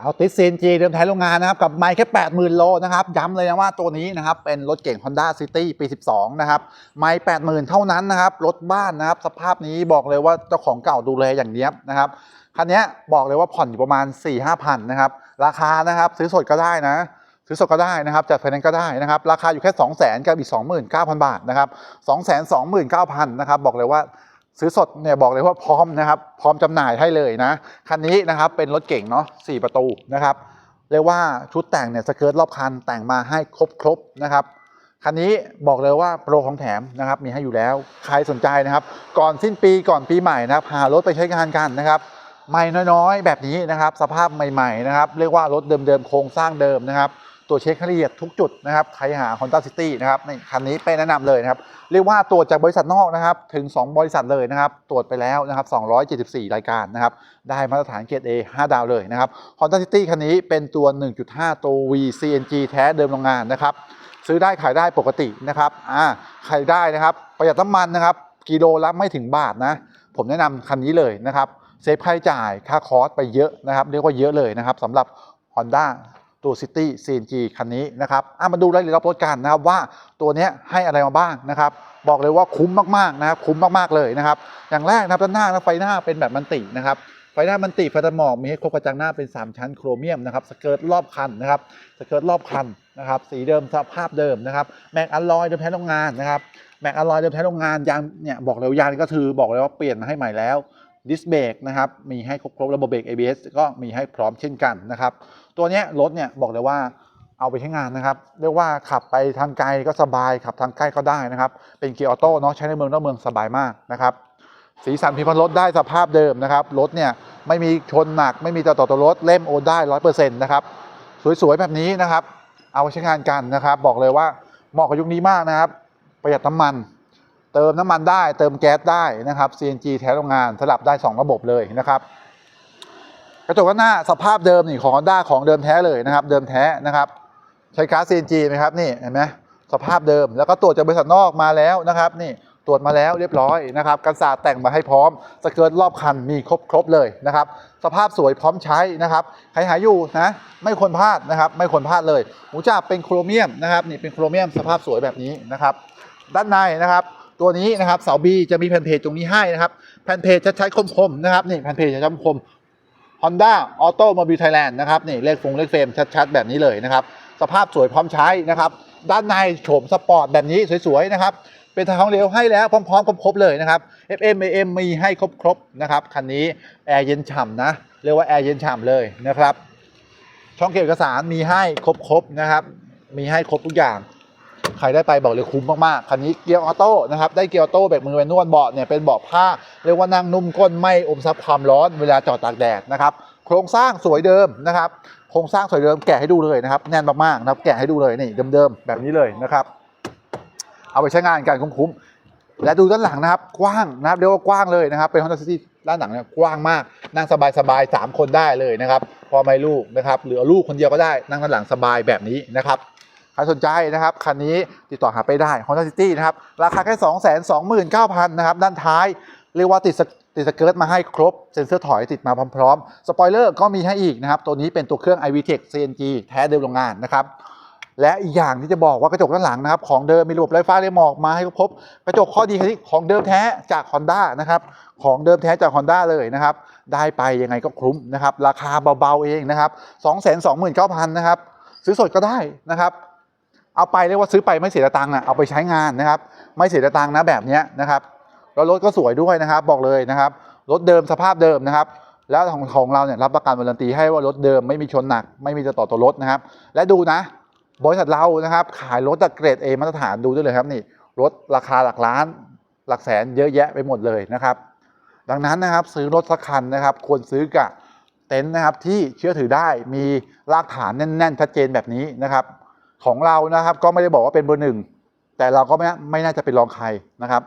เอาติซีนจีเดิมแท้โรงงานนะครับ กับไมค์แค่ 80,000 โลนะครับ ย้ำเลยนะว่าตัวนี้นะครับ เป็นรถเก่ง Honda City ปี 12 นะครับ ไมค์80,000 เท่านั้นนะครับ รถบ้านนะครับ สภาพนี้บอกเลยว่าเจ้าของเก่าดูแลอย่างเนี้ยบนะครับ คันนี้บอกเลยว่าผ่อนอยู่ประมาณ 4-5พันนะครับ ราคานะครับ ซื้อสดก็ได้นะซื้อสดก็ได้นะครับจัดไฟแนนซ์ก็ได้นะครับ ราคาอยู่แค่ 2 0 0 0 0 0กับอีก 29,000 บาทนะครับ 229,000 นะครับ บอกเลยว่า ซื้อสดเนี่ยบอกเลยว่าพร้อมนะครับ พร้อมจำหน่ายให้เลยนะคันนี้นะครับเป็นรถเก่งเนาะ4ประตูนะครับเรียกว่าชุดแต่งเนี่ยสเกิร์ตรอบคันแต่งมาให้ครบครบๆนะครับคันนี้บอกเลยว่าโปรของแถมนะครับมีให้อยู่แล้วใครสนใจนะครับ ก่อนสิ้นปีก่อนปีใหม่นะครับ หารถไปใช้งานกันนะครับไม่น้อยๆ แบบนี้นะครับ สภาพใหม่ ๆ นะครับ เรียกว่ารถเดิมๆโครงสร้างเดิมนะครับ ตัวเช็คละเอียดทุกจุดนะครับใครหา Honda City นะครับในคันนี้ไปแนะนำเลยนะครับ เรียกว่าตรวจจากบริษัทนอกนะครับถึง 2 บริษัทเลยนะครับ ตรวจไปแล้วนะครับ 274 รายการนะครับ ได้มาตรฐานเกรด A 5 ดาวเลยนะครับ Honda City คันนี้เป็นตัว 1.5 ตัว V CNG แท้เดิมโรงงานนะครับ ซื้อได้ขายได้ปกตินะครับอ่าขายได้นะครับ ประหยัดน้ำมันนะครับกิโลละไม่ถึงบาทนะ ผมแนะนำคันนี้เลยนะครับเซฟค่าใช้จ่ายค่าคอร์สไปเยอะนะครับ เรียกว่าเยอะเลยนะครับสำหรับ Honda ตัว City CNG คันนี้นะครับอะมาดูรายละเอียดรอบรถกันนะครับว่าตัวนี้ให้อะไรมาบ้างนะครับ บอกเลยว่าคุ้มมากๆนะครับคุ้มมากๆเลยนะครับ อย่างแรกนะครับด้านหน้านะไฟหน้าเป็นแบบมันตินะครับไฟหน้ามันติไฟตัดหมอกมีให้ครบกระจังหน้าเป็น 3 ชั้นโครเมียมนะครับสเกิร์ตรอบคันนะครับสเกิร์ตรอบคันนะครับสีเดิมสภาพเดิมนะครับแม็กอะลอยเดิมแท้โรงงานนะครับแม็กอะลอยเดิมแท้โรงงานยางเนี่ยบอกเลยว่ายางก็คือบอกเลยว่าเปลี่ยนมาให้ใหม่แล้ว ดิสเบรกนะครับมีให้ครบๆระบบเบรก ABS ก็มีให้พร้อมเช่นกันนะครับ ตัวนี้รถเนี่ยบอกเลยว่าเอาไปใช้งานนะครับเรียกว่าขับไปทางไกลก็สบายขับทางใกล้ก็ได้นะครับ เป็นเกียร์ออโต้เนาะใช้ในเมืองนอกเมืองสบายมากนะครับ สีสันพิมพ์รถได้สภาพเดิมนะครับรถเนี่ยไม่มีชนหนัก ไม่มีต่อต่อตัวรถเล่มโอนได้ร้อยเปอร์เซ็นต์นะครับสวยๆแบบนี้นะครับ เอาไปใช้งานกันนะครับ บอกเลยว่าเหมาะกับยุคนี้มากนะครับ ประหยัดน้ำมัน เติมน้ำมันได้เติมแก๊สได้นะครับ CNG แท้โรงงานสลับได้ 2 ระบบเลยนะครับ กระจกหน้าสภาพเดิมนี่ของ Honda ของเดิมแท้เลยนะครับ เดิมแท้นะครับ ใช้ก๊าซ CNG ไหมครับนี่เห็นไหมสภาพเดิมแล้วก็ตรวจจากบริษัทนอกมาแล้วนะครับ นี่ตรวจมาแล้วเรียบร้อยนะครับกันศาสแต่งมาให้พร้อมสเกิร์ตรอบคันมีครบครบเลยนะครับ สภาพสวยพร้อมใช้นะครับใครหาอยู่นะไม่ควรพลาดนะครับ ไม่ควรพลาดเลยหูจับเป็นโครเมียมนะครับ นี่เป็นโครเมียมสภาพสวยแบบนี้นะครับ ด้านในนะครับ ตัวนี้นะครับเสาบีจะมีแผ่นเพจตรงนี้ให้นะครับ แผ่นเพจชัดๆคมๆนะครับนี่แผ่นเพจชัดๆคม Honda Automobile Thailand นะครับนี่เลขฟงเลขเฟรมชัดๆ แบบนี้เลยนะครับ สภาพสวยพร้อมใช้นะครับ ด้านในโฉมสปอร์ตแบบนี้สวยๆนะครับ เป็นทางเร็วให้แล้วพร้อมๆครบๆเลยนะครับ FM AM มีให้ครบๆนะครับคันนี้แอร์เย็นฉ่ำนะเรียกว่าแอร์เย็นฉ่ำเลยนะครับช่องเก็บเอกสารมีให้ครบๆนะครับ มีให้ครบทุกอย่าง ใครได้ไปบอกเลยคุ้มมากๆ คันนี้เกียร์ออโต้นะครับ ได้เกียร์ออโต้แบบมือแมนนวลเบาะเนี่ยเป็นเบาะผ้า เรียกว่านั่งนุ่มก้นไม่อมซับความร้อนเวลาจอดตากแดดนะครับ โครงสร้างสวยเดิมนะครับ โครงสร้างสวยเดิมแกะให้ดูเลยนะครับ แน่นมากๆนะครับ แกะให้ดูเลยนี่เดิมๆแบบนี้เลยนะครับ เอาไปใช้งานกันคุ้มๆ และดูด้านหลังนะครับ กว้างนะครับเรียกว่ากว้างเลยนะครับ เป็น Honda City ด้านหลังเนี่ยกว้างมาก นั่งสบายๆสามคนได้เลยนะครับ พอไม่ลูกนะครับ หรือลูกคนเดียวก็ได้ นั่งด้านหลังสบายแบบนี้นะครับ ใครสนใจนะครับคันนี้ติดต่อหาไปได้ Honda City นะครับราคาแค่ 2 2 9 0 0 0นะครับด้านท้าย เรียกว่าติดสกติดสเกิร์ตมาให้ครบ เซ็นเซอร์ถอยติดมาพร้อมๆ สปอยเลอร์ก็มีให้อีกนะครับ ตัวนี้เป็นตัวเครื่อง iVTEC CNG แท้เดิมโรงงานนะครับ และอีกอย่างที่จะบอกว่ากระจกด้านหลังนะครับ ของเดิมมีระบบไร้ฟ้าไร้หมอกมาให้ครบ กระจกข้อดีคือของเดิมแท้จาก Honda นะครับ ของเดิมแท้จาก Honda เลยนะครับ ได้ไปยังไงก็คุ้มนะครับ ราคาเบาๆเองนะครับ 229,000 นะครับ ซื้อสดก็ได้นะครับ เอาไปเรียกว่าซื้อไปไม่เสียตังค์อะเอาไปใช้งานนะครับ ไม่เสียตังค์นะแบบนี้นะครับแล้วรถก็สวยด้วยนะครับ บอกเลยนะครับ รถเดิมสภาพเดิมนะครับ แล้วของของเราเนี่ยรับประกันวารันตีให้ว่ารถเดิมไม่มีชนหนัก ไม่มีจะต่อตัวรถนะครับ และดูนะ บริษัทเรานะครับ ขายรถจากเกรด A มาตรฐานดูได้เลยครับนี่รถราคาหลักล้าน หลักแสนเยอะแยะไปหมดเลยนะครับ ดังนั้นนะครับซื้อรถสักคันนะครับ ควรซื้อกับเต็นท์นะครับที่เชื่อถือได้มีรากฐานแน่น ๆ ชัดเจนแบบนี้นะครับ ของเรานะครับ ก็ไม่ได้บอกว่าเป็นเบอร์หนึ่งแต่เราก็ไม่ไม่น่าจะเป็นรองใครนะครับ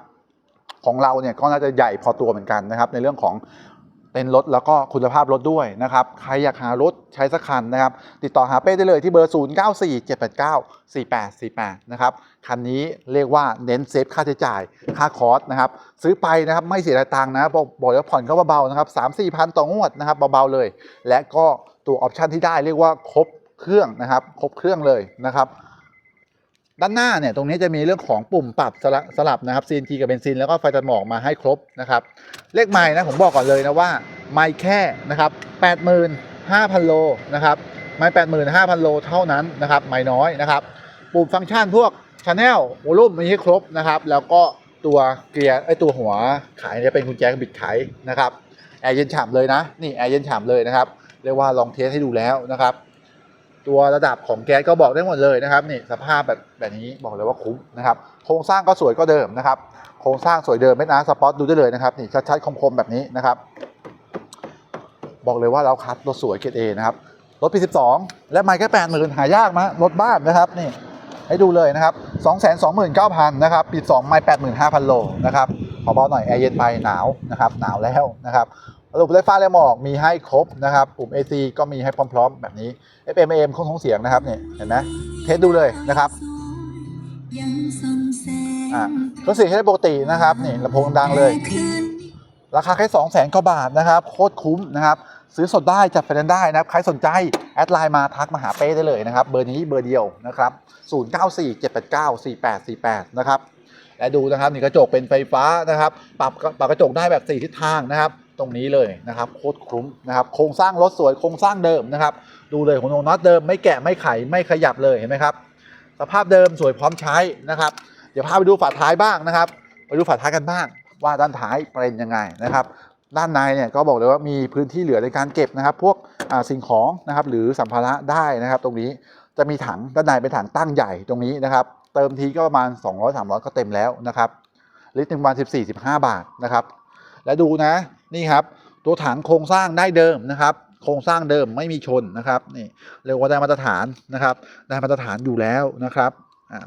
ของเราเนี่ยก็น่าจะใหญ่พอตัวเหมือนกันนะครับ ในเรื่องของเต็เป็นรถแล้วก็คุณภาพรถด้วยนะครับ ใครอยากหารถใช้สักคันนะครับ ติดต่อหาเป้ได้เลยที่เบอร์ 0 9 4 7 8 9 4 8 4 8 นะครับ คันนี้เรียกว่าเน้นเซฟค่าใช้จ่ายค่าคอร์สนะครับ ซื้อไปนะครับไม่เสียตังค์นะบอกบอกแล้วาผ่อนก็เบาๆนะครับ 3 4พันต่องวดนะครับเบาๆเลย และก็ตัวออปชันที่ได้เรียกว่าครบ เครื่องนะครับ ครบเครื่องเลยนะครับ ด้านหน้าเนี่ยตรงนี้จะมีเรื่องของปุ่มปรับสลับสลับนะครับ CNG กับเบนซินแล้วก็ไฟตัดหมอกมาให้ครบนะครับ เลขไม้นะผมบอกก่อนเลยนะว่าไม้แค่นะครับ85,000 โลนะครับไม้85,000 โลเท่านั้นนะครับไม้น้อยนะครับ ปุ่มฟังก์ชันพวกชาแนลวอลุ่มมีให้ครบนะครับ แล้วก็ตัวเกียร์ไอตัวหัวขายเนี่ยเป็นกุญแจบิดไขนะครับแอร์เย็นฉ่ำเลยนะ นี่แอร์เย็นฉ่ำเลยนะครับ เรียกว่าลองเทสให้ดูแล้วนะครับ ตัวระดับของแก๊สก็บอกได้หมดเลยนะครับนี่สภาพแบบแบบนี้บอกเลยว่าคุ้มนะครับโครงสร้างก็สวยก็เดิมนะครับโครงสร้างสวยเดิมไม่นะสปอตดูได้เลยนะครับนี่ชัดๆคมๆแบบนี้นะครับ บอกเลยว่าเราคัดรถสวยเกรดเอนะครับรถปี 12 และไม่แค่แปดหมื่นหายากมารถบ้านนะครับนี่ให้ดูเลยนะครับ2 2 9 0 0 0นะครับปี2ไม่85,000โลนะครับขอเบาหน่อยแอร์เย็นไปหนาวนะครับหนาวแล้วนะครับ ระบบไฟฟ้าและหมอกมีให้ครบนะครับ ปุ่ม AC ก็มีให้พร้อม ๆ แบบนี้ FM AM คงท้องเสียงนะครับเนี่ยเห็นไหมเทสดูเลยนะครับอะเครื่องเสียงใช้ได้ปกตินะครับนี่ลำโพงดังเลย ราคาแค่2 0 0 0 0 0กว่าบาทนะครับ โคตรคุ้มนะครับ ซื้อสดได้จัดไฟแนนซ์ได้นะครับ ใครสนใจ แอดไลน์มาทักมาหาเป้ได้เลยนะครับ เบอร์นี้เบอร์เดียวนะครับ0947894848 นะครับและดูนะครับนี่กระจกเป็นไฟฟ้านะครับ ปรับปรับกระจกได้แบบ4ทิศทางนะครับ ตรงนี้เลยนะครับโคตรคุ้มนะครับโครงสร้างรถสวยโครงสร้างเดิมนะครับ ดูเลยของน็อตเดิมไม่แกะไม่ไขไม่ขยับเลยเห็นไหมครับสภาพเดิมสวยพร้อมใช้นะครับ เดี๋ยวพาไปดูฝาท้ายบ้างนะครับ ไปดูฝาท้ายกันบ้าง ว่าด้านท้ายเป็นยังไงนะครับ ด้านในเนี่ยก็บอกเลยว่ามีพื้นที่เหลือในการเก็บนะครับ พวกสิ่งของนะครับหรือสัมภาระได้นะครับ ตรงนี้จะมีถังด้านในเป็นถังตั้งใหญ่ตรงนี้นะครับ เติมทีก็ประมาณ 200-300 ก็เต็มแล้วนะครับลิตรหนึ่งประมาณ14-15 บาทนะครับ และดูนะ นี่ครับ ตัวถังโครงสร้างได้เดิมนะครับ โครงสร้างเดิมไม่มีชนนะครับนี่เรียกว่าได้มาตรฐานนะครับ ได้มาตรฐานอยู่แล้วนะครับ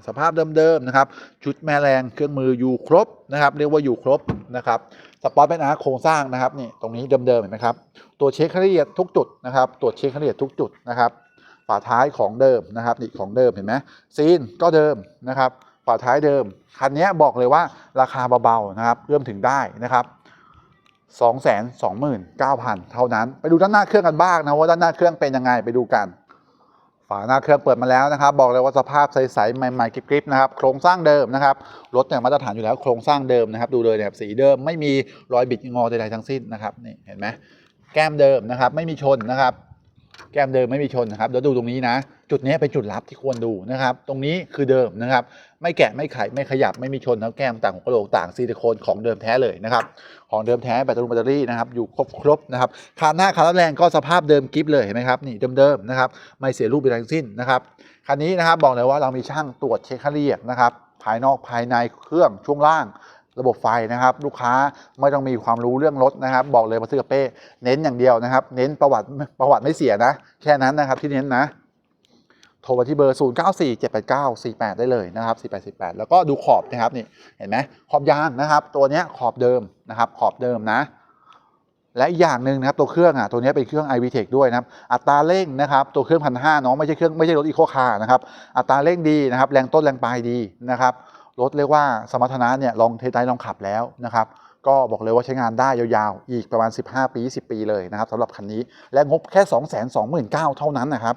สภาพเดิมๆนะครับ ชุดแม่แรงเครื่องมืออยู่ครบนะครับ เรียกว่าอยู่ครบนะครับสปอร์ตเป็นอาร์โครงสร้างนะครับนี่ตรงนี้เดิมๆเห็นไหมครับตัวเช็คละเอียดทุกจุดนะครับ ตรวจเช็คละเอียดทุกจุดนะครับฝาท้ายของเดิมนะครับนี่ของเดิมเห็นไหมซีนก็เดิมนะครับฝาท้ายเดิมคันนี้บอกเลยว่าราคาเบาๆนะครับเริ่มถึงได้นะครับ 229,000 เท่านั้น ไปดูด้านหน้าเครื่องกันบ้างนะว่าด้านหน้าเครื่องเป็นยังไงไปดูกัน ฝาหน้าเครื่องเปิดมาแล้วนะครับ บอกเลยว่าสภาพใสๆใหม่ๆกริบๆนะครับโครงสร้างเดิมนะครับรถเนี่ยมาตรฐานอยู่แล้วโครงสร้างเดิมนะครับ ดูเลยเนี่ยสีเดิมไม่มีรอยบิดงอใดๆทั้งสิ้นนะครับนี่เห็นไหมแก้มเดิมนะครับ ไม่มีชนนะครับแก้มเดิมไม่มีชนนะครับเดี๋ยวดูตรงนี้นะ จุดนี้เป็นจุดลับที่ควรดูนะครับ ตรงนี้คือเดิมนะครับ ไม่แกะไม่ไขไม่ขยับไม่มีชนแล้วแก้มต่างของกระโหลกต่างซิลิโคนของเดิมแท้เลยนะครับ ของเดิมแท้แบตเตอรี่แบตเตอรี่นะครับอยู่ครบครบนะครับคานหน้าคานแรงก็สภาพเดิมกิฟเลยเห็นไหมครับนี่เดิมๆนะครับไม่เสียรูปใดทั้งสิ้นนะครับคันนี้นะครับบอกเลยว่าเรามีช่างตรวจเช็คค่าละเอียดนะครับภายนอกภายในเครื่องช่วงล่างระบบไฟนะครับลูกค้าไม่ต้องมีความรู้เรื่องรถนะครับ บอกเลยมาซื้อกับเป้เน้นอย่างเดียวนะครับ เน้นประวัติประวัติไม่เสียนะ แค่นั้นนะครับที่เน้นนะ โทรมาที่เบอร์ 0 9 4 7 8 9 4 8 ได้เลยนะครับ 48 48 แล้วก็ดูขอบนะครับนี่เห็นไหมขอบยางนะครับ ตัวนี้ขอบเดิมนะครับ ขอบเดิมนะ และอีกอย่างหนึ่งนะครับตัวเครื่องอะตัวนี้เป็นเครื่อง i v t e c h ด้วยนะครับ อัตราเร่งนะครับตัวเครื่องพันห้าน้องไม่ใช่เครื่องไม่ใช่รถอีโคคาร์นะครับอัตราเร่งดีนะครับ แรงต้นแรงปลายดีนะครับรถเรียกว่าสมรรถนะเนี่ยลองเทสได้ลองขับแล้วนะครับก็บอกเลยว่าใช้งานได้ยาวๆ อีกประมาณ 15 ปี 20 ปีเลยนะครับสำหรับคันนี้และงบแค่ 229,000 เท่านั้นนะครับ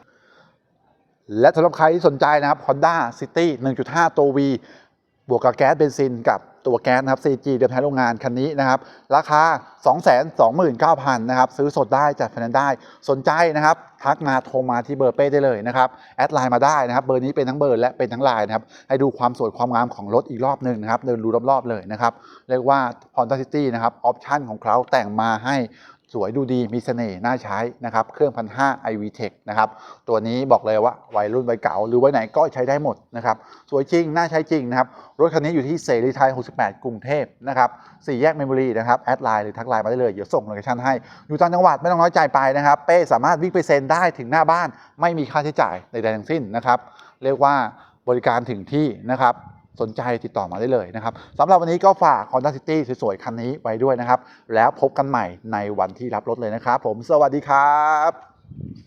และสำหรับใครที่สนใจนะครับ Honda City 1.5 ตัว V บวกกับแก๊สเบนซินกับตัวแก๊สนะครับ CG เดิมแท้โรงงานคันนี้นะครับ ราคา 229,000นะครับ ซื้อสดได้จัดไฟแนนซ์ได้ สนใจนะครับ ทักมาโทรมาที่เบอร์เป้ได้เลยนะครับ แอดไลน์มาได้นะครับ เบอร์นี้เป็นทั้งเบอร์และเป็นทั้งไลน์นะครับ ให้ดูความสวยความงามของรถอีกรอบหนึ่งนะครับ เดินดูรอบๆเลยนะครับ เรียกว่า Honda City นะครับ ออปชั่นของเขาแต่งมาให้ สวยดูดีมีเสน่ห์น่าใช้นะครับเครื่องพันห้า i v t e c h นะครับตัวนี้บอกเลยว่าวัยรุ่นวัยเก่าหรือวัยไหนก็ใช้ได้หมดนะครับสวยจริง น่าใช้จริงนะครับรถคันนี้อยู่ที่เสรีไทย 68 กรุงเทพนะครับสี่แยกเมมโมรีนะครับแอดไลน์หรือทักไลน์มาได้เลย เดี๋ยวส่งโลเคชั่นให้ อยู่ต่างจังหวัดไม่ต้องน้อยใจไปนะครับเป้สามารถวิ่งไปเซ็นได้ถึงหน้าบ้าน ไม่มีค่าใช้จ่ายใดๆทั้งสิ้นนะครับเรียกว่าบริการถึงที่นะครับ สนใจติดต่อมาได้เลยนะครับสำหรับวันนี้ก็ฝาก Honda City สวยๆ คันนี้ไว้ด้วยนะครับ แล้วพบกันใหม่ในวันที่รับรถเลยนะครับ ผมสวัสดีครับ